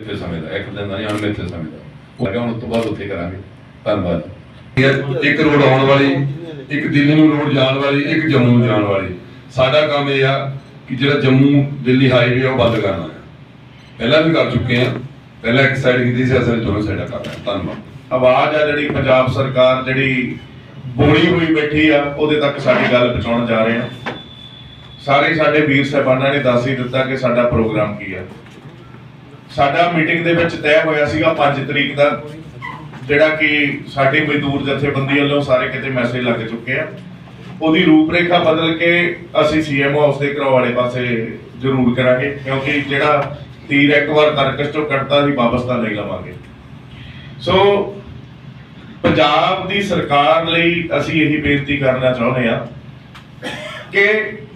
ਇੱਥੇ ਸਮੇਂ ਦਾ, ਇੱਕ ਦਿਨ ਦਾ ਨਹੀਂ, ਅਣਮਿੱਥੇ ਸਮੇਂ ਦਾ। ਉਹ ਅੱਗੇ ਉਸ ਤੋਂ ਬਾਅਦ ਉੱਥੇ ਕਰਾਂਗੇ। ਧੰਨਵਾਦ। ਇੱਕ ਰੋਡ ਆਉਣ ਵਾਲੀ, ਇੱਕ ਦਿੱਲੀ ਨੂੰ ਰੋਡ ਜਾਣ ਵਾਲੀ, ਇੱਕ ਜੰਮੂ ਨੂੰ ਜਾਣ ਵਾਲੀ। ਸਾਡਾ ਕੰਮ ਇਹ ਆ ਕਿ ਜਿਹੜਾ ਜੰਮੂ ਦਿੱਲੀ ਹਾਈਵੇ ਉਹ ਬੰਦ ਕਰਨਾ ਹੈ। ਪਹਿਲਾਂ ਵੀ ਕਰ ਚੁੱਕੇ ਆ ਪਹਿਲਾਂ ਇੱਕ ਸਾਈਡ ਕੀਤੀ ਸੀ, ਅਸਲ ਦੋਨੋਂ ਸਾਈਡਾਂ ਕਰ ਰਹੇ ਧੰਨਵਾਦ। ਆਵਾਜ਼ ਆ ਜਿਹੜੀ ਪੰਜਾਬ ਸਰਕਾਰ ਜਿਹੜੀ ਬੋਲੀ ਹੋਈ ਬੈਠੀ ਆ, ਉਹਦੇ ਤੱਕ ਸਾਡੀ ਗੱਲ ਪਹੁੰਚਾਉਣ ਜਾ ਰਹੇ ਆ ਸਾਰੇ ਸਾਡੇ ਵੀਰ ਸਾਹਿਬਾਨਾਂ ਨੇ ਦੱਸ ਹੀ ਦਿੱਤਾ ਕਿ ਸਾਡਾ ਪ੍ਰੋਗਰਾਮ ਕੀ ਆ। ਸਾਡਾ ਮੀਟਿੰਗ ਦੇ ਵਿੱਚ ਤੈਅ ਹੋਇਆ ਸੀਗਾ 5 ਤਰੀਕ ਦਾ, ਜਿਹੜਾ ਕਿ ਸਾਡੀ ਮਜ਼ਦੂਰ ਜਥੇਬੰਦੀ ਵੱਲੋਂ ਸਾਰੇ ਕਿਤੇ ਮੈਸੇਜ ਲੱਗ ਚੁੱਕੇ ਆ। ਉਹਦੀ ਰੂਪਰੇਖਾ ਬਦਲ ਕੇ ਅਸੀਂ ਸੀਐਮ ਹਾਊਸ ਦੇ ਘਰੋਂ ਵਾਲੇ ਪਾਸੇ ਜ਼ਰੂਰ ਕਰਾਂਗੇ, ਕਿਉਂਕਿ ਜਿਹੜਾ ਤੀਰ ਇੱਕ ਵਾਰ ਤਰਕਸ਼ ਤੋਂ ਕੱਟਦਾ ਸੀ, ਵਾਪਸ ਤਾਂ ਨਹੀਂ ਲਵਾਂਗੇ। ਸੋ ਪੰਜਾਬ ਦੀ ਸਰਕਾਰ ਲਈ ਅਸੀਂ ਇਹੀ ਬੇਨਤੀ ਕਰਨਾ ਚਾਹੁੰਦੇ ਆ ਕਿ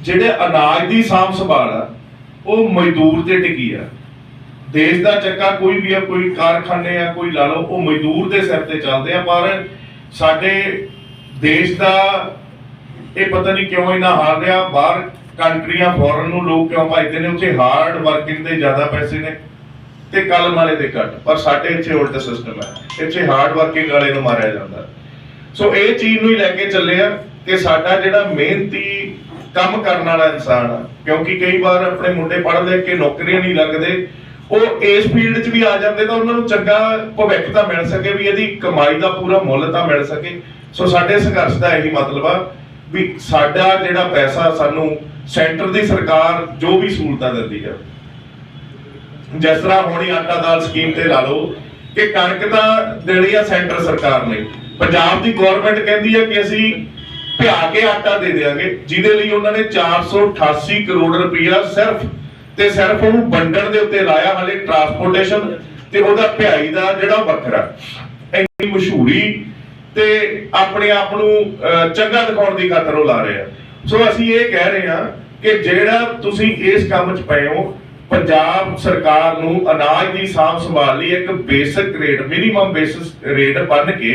ਜਿਹੜੇ ਅਨਾਜ ਦੀ ਸਾਂਭ ਸੰਭਾਲ ਆ, ਉਹ ਮਜ਼ਦੂਰ ਤੇ ਟਿਕੀ ਆ। ਦੇਸ਼ ਦਾ ਚੱਕਾ ਕੋਈ ਵੀ ਆ ਕੋਈ ਕਾਰਖਾਨੇ ਆ, ਕੋਈ ਲਾ ਲਓ, ਉਹ ਮਜ਼ਦੂਰ ਦੇ ਸਿਰ ਤੇ ਚੱਲਦੇ ਆ, ਪਰ ਸਾਡੇ ਦੇਸ਼ ਦਾ ਇਹ ਪਤਾ ਨਹੀਂ ਕਿਉਂ ਇੰਨਾ ਹਾਰ ਰਿਹਾ, ਬਾਹਰ ਕੰਟਰੀਆਂ ਫੋਰਨ ਨੂੰ ਲੋਕ ਕਿਉਂ ਭਜਦੇ ਨੇ, ਉੱਥੇ ਹਾਰਡ ਵਰਕਿੰਗ ਦੇ ਜ਼ਿਆਦਾ ਪੈਸੇ ਨੇ ਤੇ ਕਲਮ ਵਾਲੇ ਦੇ ਘੱਟ, ਪਰ ਸਾਡੇ ਇੱਥੇ ਉਲਟ ਸਿਸਟਮ ਹੈ, ਇੱਥੇ ਹਾਰਡ ਵਰਕਿੰਗ ਵਾਲੇ ਨੂੰ ਮਾਰਿਆ ਜਾਂਦਾ ਸੋ ਇਹ ਚੀਜ਼ ਨੂੰ ਹੀ ਲੈ ਕੇ ਚੱਲੇ ਆ ਕਿ ਸਾਡਾ ਜਿਹੜਾ ਮਿਹਨਤੀ ਕੰਮ ਕਰਨ ਵਾਲਾ ਇਨਸਾਨ ਆ, ਕਿਉਂਕਿ ਕਈ ਵਾਰ ਆਪਣੇ ਮੁੰਡੇ ਪੜ੍ਹ ਲਿਖ ਕੇ ਨੌਕਰੀਆਂ ਨਹੀਂ ਲੱਗਦੇ ਉਹ ਇਸ ਫੀਲਡ 'ਚ ਵੀ ਆ ਜਾਂਦੇ ਤਾਂ ਉਹਨਾਂ ਨੂੰ ਚੰਗਾ ਭਵਿੱਖ ਤਾਂ ਮਿਲ ਸਕੇ, ਵੀ ਇਹਦੀ ਕਮਾਈ ਦਾ ਪੂਰਾ ਮੁੱਲ ਤਾਂ ਮਿਲ ਸਕੇ। ਸੋ ਸਾਡੇ ਸੰਘਰਸ਼ ਦਾ ਇਹੀ ਮਤਲਬ ਆ ਵੀ ਸਾਡਾ ਜਿਹੜਾ ਪੈਸਾ ਸਾਨੂੰ ਸੈਂਟਰ ਦੀ ਸਰਕਾਰ ਜੋ ਵੀ ਸਹੂਲਤਾਂ ਦਿੰਦੀ ਆ, ਜਿਸ ਤਰ੍ਹਾਂ ਹੋਣੀ ਆਟਾ ਦਾਲ ਸਕੀਮ ਤੇ ਲਾ ਲਓ ਕਿ ਕਣਕ ਤਾਂ ਦੇਣੀ ਆ ਸੈਂਟਰ ਸਰਕਾਰ ਨੇ। ਪੰਜਾਬ ਦੀ ਗਵਰਨਮੈਂਟ ਕਹਿੰਦੀ ਆ ਕਿ ਅਸੀਂ ਭਿਆ ਕੇ ਆਟਾ ਦੇ ਦੇਵਾਂਗੇ ਜਿਹਦੇ ਲਈ ਉਹਨਾਂ ਨੇ 488 ਕਰੋੜ ਰੁਪਇਆ ਸਿਰਫ ਤੇ ਸਿਰਫ ਉਹਨੂੰ ਵੰਡਣ ਦੇ ਉੱਤੇ ਲਾਇਆ ਹਾਲੇ ਟਰਾਂਸਪੋਰਟੇਸ਼ਨ ਤੇ ਉਹਦਾ ਭਿਆਈ ਦਾ ਜਿਹੜਾ ਵੱਖਰਾ ਇੰਨੀ ਮਸ਼ਹੂਰੀ ਤੇ ਆਪਣੇ ਆਪ ਨੂੰ ਚੰਗਾ ਦਿਖਾਉਣ ਦੀ ਖਾਤਰ ਉਹ ਲਾ ਰਹੇ ਆ। ਸੋ ਅਸੀਂ ਇਹ ਕਹਿ ਰਹੇ ਹਾਂ ਕਿ ਜਿਹੜਾ ਤੁਸੀਂ ਇਸ ਕੰਮ 'ਚ ਪਏ ਹੋ, ਪੰਜਾਬ ਸਰਕਾਰ ਨੂੰ ਅਨਾਜ ਦੀ ਸਾਂਭ ਸੰਭਾਲ ਲਈ ਇੱਕ basic rate minimum basis rate ਬੰਨ ਕੇ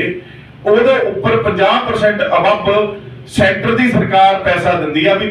ਉਹਦੇ ਉੱਪਰ 50% ਅਬਵ ਸੈਂਟਰ ਦੀ ਸਰਕਾਰ ਪੈਸਾ ਦਿੰਦੀ ਆ ਵੀ